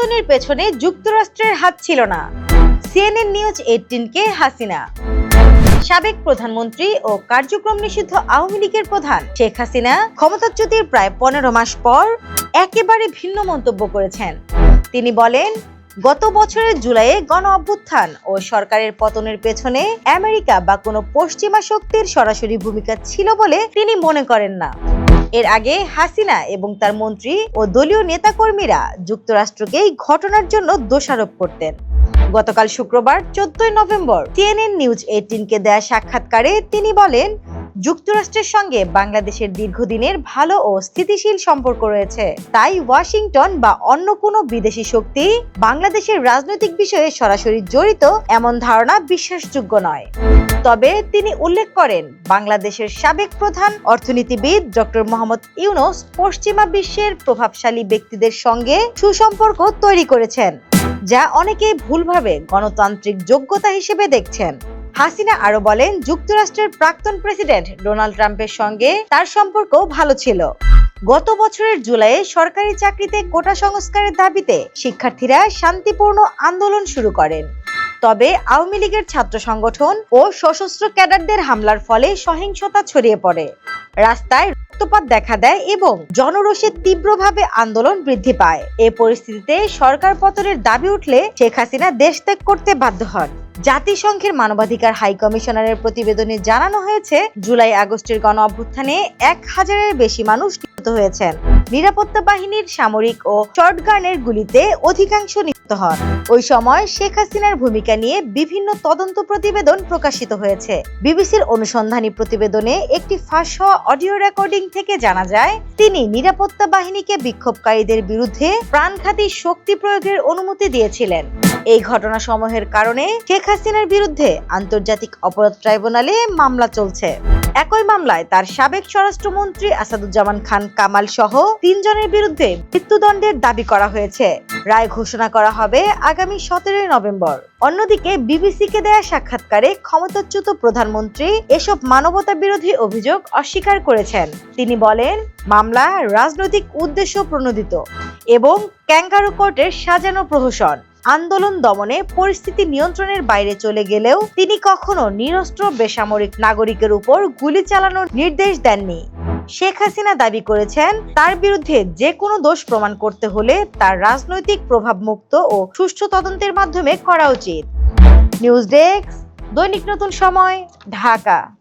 পতনের পেছনে যুক্তরাষ্ট্রের হাত ছিল না। সিএনএন নিউজ এইটিনকে হাসিনা। সাবেক প্রধানমন্ত্রী ও কার্যক্রম নিষিদ্ধ আওয়ামী লীগের প্রধান শেখ হাসিনা ক্ষমতাচ্যুতির প্রায় পনেরো মাস পর একেবারে ভিন্ন মন্তব্য করেছেন। তিনি বলেন, গত বছরের জুলাইয়ে গণ অভ্যুত্থান ও সরকারের পতনের পেছনে আমেরিকা বা কোনো পশ্চিমা শক্তির সরাসরি ভূমিকা ছিল বলে তিনি মনে করেন না। এর আগে হাসিনা এবং তার মন্ত্রী ও দলীয় নেতাকর্মীরা যুক্তরাষ্ট্রকে এই ঘটনার জন্য দোষারোপ করতেন। গতকাল শুক্রবার, চোদ্দই নভেম্বর সিএনএন নিউজ এইটিনকে দেয়া সাক্ষাৎকারে তিনি বলেন, যুক্তরাষ্ট্রের সঙ্গে বাংলাদেশের দীর্ঘদিনের ভালো ও স্থিতিশীল সম্পর্ক রয়েছে। তাই ওয়াশিংটন বা অন্য কোনো বিদেশি শক্তি বাংলাদেশের রাজনৈতিক বিষয়ে সরাসরি জড়িত এমন ধারণা বিশ্বাসযোগ্য নয়। তবে তিনি উল্লেখ করেন, বাংলাদেশের সাবেক প্রধান অর্থনীতিবিদ ডক্টর মোহাম্মদ ইউনুস পশ্চিমা বিশ্বের প্রভাবশালী ব্যক্তিদের সঙ্গে সুসম্পর্ক তৈরি করেছেন, যা অনেকেই ভুলভাবে গণতান্ত্রিক যোগ্যতা হিসেবে দেখছেন। হাসিনা আরও বলেন, যুক্তরাষ্ট্রের প্রাক্তন প্রেসিডেন্ট ডোনাল্ড ট্রাম্পের সঙ্গে তার সম্পর্ক ভালো ছিল। গত বছরের জুলাইয়ে সরকারি চাকরিতে কোটা সংস্কারের দাবিতে শিক্ষার্থীরা শান্তিপূর্ণ আন্দোলন শুরু করেন। তবে আওয়ামী লীগের ছাত্র সংগঠন ও সশস্ত্র ক্যাডারদের হামলার ফলে সহিংসতা ছড়িয়ে পড়ে। রাস্তায় রক্তপাত দেখা দেয় এবং জনরোষে তীব্রভাবে আন্দোলন বৃদ্ধি পায়। এ পরিস্থিতিতে সরকার পতনের দাবি উঠলে শেখ হাসিনা দেশ ত্যাগ করতে বাধ্য হন। জাতিসংঘের মানবাধিকার হাই কমিশনারের প্রতিবেদনে জানানো হয়েছে, জুলাই আগস্টের গণ অভ্যুত্থানে এক হাজারের বেশি মানুষ নিহত হয়েছেন। নিরাপত্তা বাহিনীর সামরিক ও শর্টগানের গুলিতে অধিকাংশ নিহত হন। ওই সময় শেখ হাসিনার ভূমিকা নিয়ে বিভিন্ন তদন্ত প্রতিবেদন প্রকাশিত হয়েছে। বিবিসির অনুসন্ধানী প্রতিবেদনে একটি ফাঁস হওয়া অডিও রেকর্ডিং থেকে জানা যায়, তিনি নিরাপত্তা বাহিনীকে বিক্ষোভকারীদের বিরুদ্ধে প্রাণঘাতী শক্তি প্রয়োগের অনুমতি দিয়েছিলেন। এই ঘটনা সমূহের কারণে শেখ হাসিনার বিরুদ্ধে আন্তর্জাতিক অপরাধ ট্রাইব্যুনালে মামলা চলছে। একই মামলায় তার সাবেক স্বরাষ্ট্রমন্ত্রী আসাদুজ্জামান খান কামাল সহ তিনজনের বিরুদ্ধে মৃত্যুদণ্ডের দাবি করা হয়েছে। রায় ঘোষণা করা হবে আগামী সতেরোই নভেম্বর। অন্যদিকে বিবিসিকে দেয়া সাক্ষাৎকারে ক্ষমতাচ্যুত প্রধানমন্ত্রী এসব মানবতা বিরোধী অভিযোগ অস্বীকার করেছেন। তিনি বলেন, মামলা রাজনৈতিক উদ্দেশ্য প্রণোদিত এবং ক্যাঙ্গারু কোর্টের সাজানো প্রহসন। আন্দোলন দমনে পরিস্থিতি নিয়ন্ত্রণের বাইরে চলে গেলেও তিনি কখনো নিরস্ত্র, বেসামরিক নাগরিকের উপর গুলি চালানোর নির্দেশ দেননি। শেখ হাসিনা দাবি করেছেন, তার বিরুদ্ধে যে কোনো দোষ প্রমাণ করতে হলে তার রাজনৈতিক প্রভাবমুক্ত ও সুষ্ঠু তদন্তের মাধ্যমে করা উচিত। নিউজ ডেস্ক, দৈনিক নতুন সময়, ঢাকা।